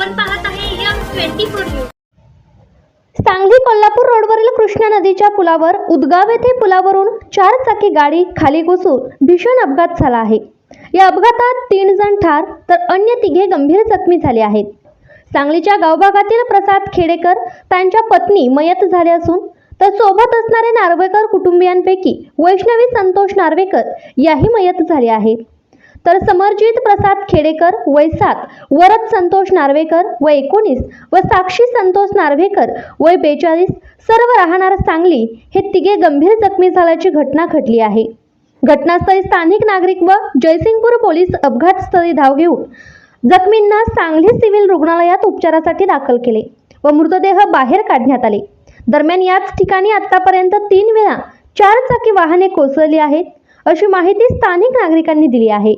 आपण पाहत आहे M twenty four news. Sangli Kolhapur रोडवरील कृष्णा नदीच्या पुलावर उदगाव येथे पुलावरून चार चाकी गाडी खाली घुसून भीषण अपघात झाला आहे. या अपघातात तीन जण ठार तर अन्य तिघे गंभीर जखमी झाले आहेत. सांगलीच्या गावभागातील प्रसाद खेडेकर त्यांच्या पत्नी मयत झाले असून तर सोबत असणारे नार्वेकर कुटुंबियांपैकी वैष्णवी संतोष नार्वेकर याही मयत झाले आहेत. तर समरजित प्रसाद खेडेकर वय सात वरद संतोष नार्वेकर वय एकोणीस व साक्षी संतोष नार्वेकर वय बेचाळीस सर्व राहणार सांगली हे तिघे गंभीर जखमी झाल्याची घटना घडली आहे. घटनास्थळी स्थानिक नागरिक व जयसिंगपूर पोलीस अपघातस्थळी धाव घेऊन जखमींना सांगली सिव्हिल रुग्णालयात उपचारासाठी दाखल केले व मृतदेह बाहेर काढण्यात आले. दरम्यान याच ठिकाणी आतापर्यंत तीन वेळा चार चाकी वाहने कोसळली आहेत अशी माहिती स्थानिक नागरिकांनी दिली आहे.